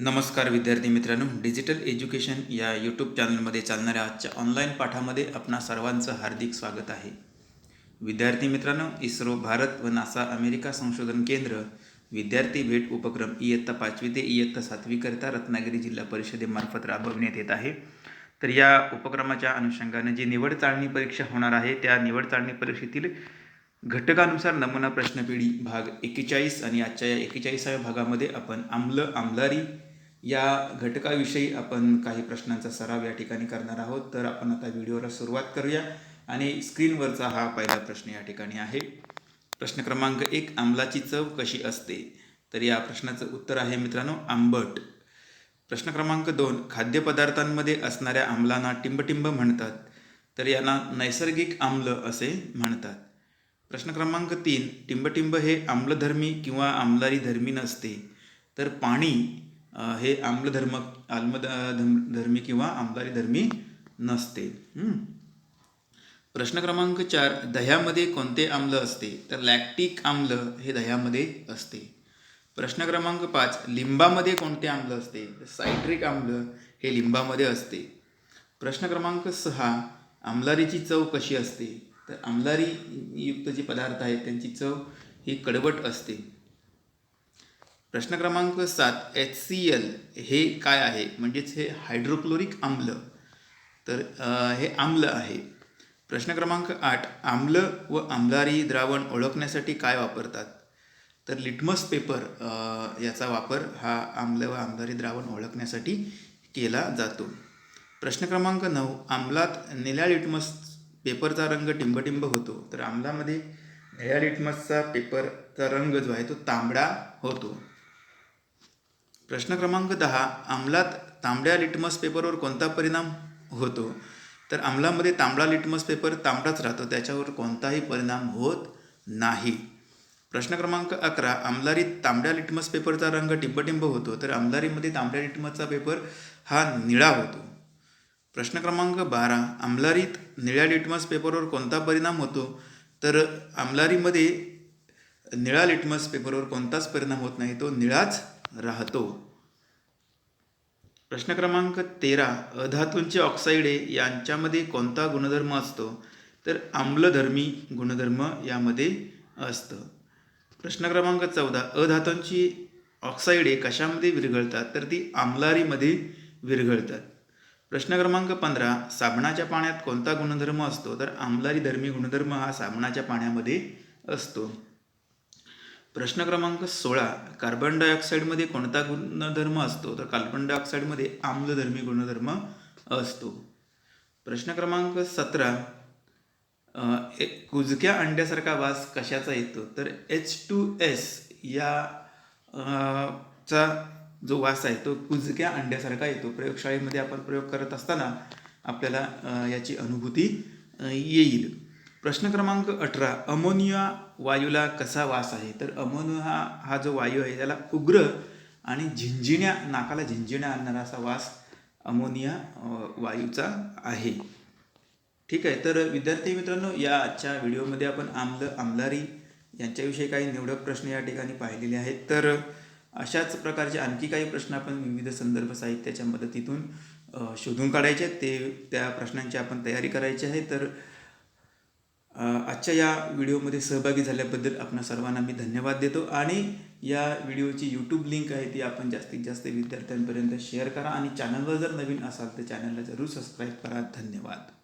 नमस्कार विद्यार्थी मित्रांनो डिजिटल एज्युकेशन या यूट्यूब चॅनलमध्ये चालणाऱ्या आजच्या ऑनलाईन पाठामध्ये आपणा सर्वांचं हार्दिक स्वागत आहे. विद्यार्थी मित्रांनो इस्रो भारत व नासा अमेरिका संशोधन केंद्र विद्यार्थी भेट उपक्रम इयत्ता पाचवी ते इयत्ता सातवीकरिता रत्नागिरी जिल्हा परिषदेमार्फत राबविण्यात येत आहे. तर या उपक्रमाच्या अनुषंगाने जी निवड चाळणी परीक्षा होणार आहे त्या निवड चाळणी परीक्षेतील घटकानुसार नमुना प्रश्नपिढी भाग एक्केचाळीस आणि आजच्या या एक्केचाळीसाव्या भागामध्ये आपण आम्ल आमलारी या घटकाविषयी आपण काही प्रश्नांचा सराव या ठिकाणी करणार आहोत. तर आपण आता व्हिडिओला सुरुवात करूया. आणि स्क्रीनवरचा हा पहिला प्रश्न या ठिकाणी आहे. प्रश्न क्रमांक एक आंबलाची चव कशी असते? तर या प्रश्नाचं उत्तर आहे मित्रांनो आंबट. प्रश्न क्रमांक दोन खाद्यपदार्थांमध्ये असणाऱ्या आम्लांना टिंबटिंब म्हणतात. तर यांना नैसर्गिक आम्ल असे म्हणतात. प्रश्न क्रमांक तीन टिंबटिंब हे आम्लधर्मी किंवा आम्लारी धर्मी नसते. तर पाणी हे आम्लधर्म आम्ल धर्मी किंवा आमदारी धर्मी नसते. प्रश्न क्रमांक चार दह्यामध्ये कोणते आम्ल असते? तर लॅक्टिक आम्ल हे दह्यामध्ये असते. प्रश्न क्रमांक पाच लिंबामध्ये कोणते आम्ल असते? तर सायट्रिक आम्ल हे लिंबामध्ये असते. प्रश्न क्रमांक सहा आम्लारीची चव कशी असते? तर आम्लारी युक्त जे पदार्थ आहेत त्यांची चव ही कडवट असते. प्रश्न क्रमांक सात एच सी एल हे काय आहे? म्हणजेच हे हायड्रोक्लोरिक आम्ल. तर हे आम्ल आहे. प्रश्न क्रमांक आठ आम्ल व आम्लारी द्रावण ओळखण्यासाठी काय वापरतात? तर लिटमस पेपर याचा वापर हा आम्ल व आम्लारी द्रावण ओळखण्यासाठी केला जातो. प्रश्न क्रमांक नऊ आम्लात निळ्या लिटमस पेपरचा रंग टिंबटिंब होतो. तर आम्लामध्ये निळ्या लिटमसचा पेपरचा रंग जो आहे तो तांबडा होतो. प्रश्न क्रमांक दहा आम्लात तांबड्या लिटमस पेपरवर कोणता परिणाम होतो? तर आम्लामध्ये तांबडा लिटमस पेपर तांबडाच राहतो त्याच्यावर कोणताही परिणाम होत नाही. प्रश्न क्रमांक अकरा आमलारीत तांबड्या लिटमस पेपरचा रंग टिंबटिंब होतो तर आमलारीमध्ये तांबड्या लिटमसचा पेपर हा निळा होतो. प्रश्न क्रमांक बारा आमलारीत निळ्या लिटमस पेपरवर कोणता परिणाम होतो? तर आमलारीमध्ये निळा लिटमस पेपरवर कोणताच परिणाम होत नाही तो निळाच राहतो. प्रश्न क्रमांक तेरा अधातूंचे ऑक्साईडे यांच्यामध्ये कोणता गुणधर्म असतो? तर आम्लधर्मी गुणधर्म यामध्ये असतं. प्रश्न क्रमांक चौदा अधातूंची ऑक्साईडे कशामध्ये विरघळतात? तर ती आम्लारीमध्ये विरघळतात. प्रश्न क्रमांक पंधरा साबणाच्या पाण्यात कोणता गुणधर्म असतो? तर आम्लारी धर्मी गुणधर्म हा साबणाच्या पाण्यामध्ये असतो. प्रश्न क्रमांक सोळा कार्बन डायऑक्साईडमध्ये कोणता गुणधर्म असतो? तर कार्बन डायऑक्साईडमध्ये आम्लधर्मी गुणधर्म असतो. प्रश्न क्रमांक सतरा एक कुजक्या अंड्यासारखा वास कशाचा येतो? तर एच टू एस या चा जो वास आहे तो कुजक्या अंड्यासारखा येतो. प्रयोगशाळेमध्ये आपण प्रयोग करत असताना आपल्याला याची अनुभूती येईल. प्रश्न क्रमांक अठरा अमोनिया वायूला कसा वास आहे? तर अमोनिया हा हा जो वायू आहे त्याला उग्र आणि झिंझिण्या नाकाला झिंझिण्या आणणारा असा वास अमोनिया वायूचा आहे. ठीक आहे तर विद्यार्थी मित्रांनो या आजच्या व्हिडिओमध्ये आपण आम्ल आमलारी यांच्याविषयी काही निवडक प्रश्न या ठिकाणी पाहिलेले आहेत. तर अशाच प्रकारचे आणखी काही प्रश्न आपण विविध संदर्भ साहित्याच्या मदतीतून शोधून काढायचे आहेत. ते त्या प्रश्नांची आपण तयारी करायची आहे. तर आजच्या या व्हिडिओमध्ये सहभागी झाल्याबद्दल आपण सर्वांना मी धन्यवाद देतो आणि या व्हिडिओची यूट्यूब लिंक आहे ती आपण जास्तीत जास्त विद्यार्थ्यांपर्यंत शेअर करा आणि चॅनलवर जर नवीन असाल तर चॅनलला जरूर सबस्क्राईब करा. धन्यवाद.